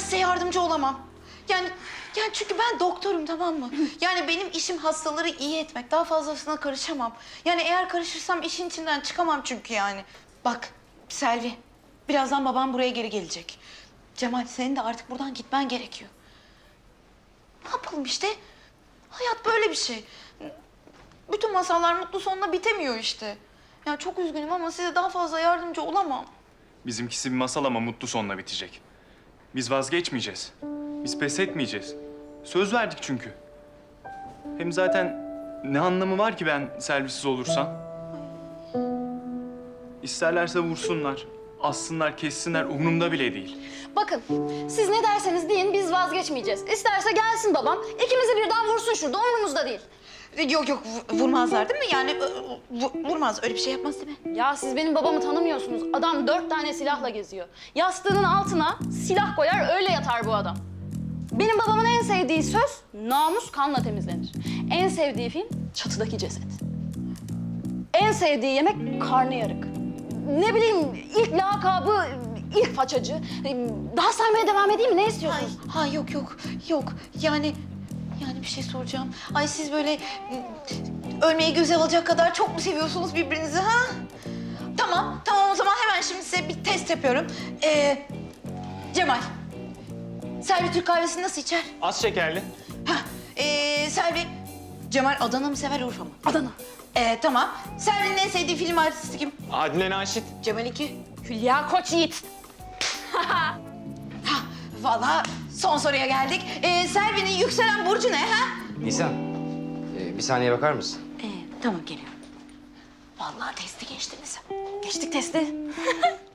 size yardımcı olamam. Yani yani çünkü ben doktorum tamam mı? Yani benim işim hastaları iyi etmek. Daha fazlasına karışamam. Yani eğer karışırsam işin içinden çıkamam çünkü yani. Bak Selvi, birazdan babam buraya geri gelecek. Cemal senin de artık buradan gitmen gerekiyor. Ne yapalım işte? Hayat böyle bir şey. Bütün masallar mutlu sonla bitemiyor işte. Yani çok üzgünüm ama size daha fazla yardımcı olamam. Bizimkisi bir masal ama mutlu sonla bitecek. Biz vazgeçmeyeceğiz. Biz pes etmeyeceğiz. Söz verdik çünkü. Hem zaten ne anlamı var ki ben servisiz olursam? İsterlerse vursunlar, assınlar, kessinler umurumda bile değil. Bakın siz ne derseniz deyin biz vazgeçmeyeceğiz. İsterse gelsin babam ikimizi birden vursun şurada umurumuzda değil. Yok yok vu- vurmazlar değil mi? Yani e, vu- vurmaz öyle bir şey yapmaz değil mi? Ya siz benim babamı tanımıyorsunuz. Adam dört tane silahla geziyor. Yastığının altına silah koyar öyle yatar bu adam. Benim babamın en sevdiği söz namus kanla temizlenir. En sevdiği film çatıdaki ceset. En sevdiği yemek karnıyarık. Ne bileyim ilk lakabı ilk façacı. Daha saymaya devam edeyim mi? Ne istiyorsunuz? ha yok yok yok yani yani bir şey soracağım. Ay siz böyle e, ölmeyi göze alacak kadar çok mu seviyorsunuz birbirinizi ha? Tamam tamam o zaman hemen şimdi size bir test yapıyorum. Ee, Cemal. Selvi Türk kahvesini nasıl içer? Az şekerli. Ha, ee, Selvi. Cemal Adana mı sever Urfa mı? Adana. Ee, tamam. Selvi'nin en sevdiği film artisti kim? Adile Naşit. Cemal iki. Hülya Koçyiğit. Ha, vallahi son soruya geldik. Ee, Selvi'nin yükselen burcu ne ha? Nisan, e, bir saniye bakar mısın? Ee, tamam geliyorum. Vallahi testi geçtiniz. Geçtik testi.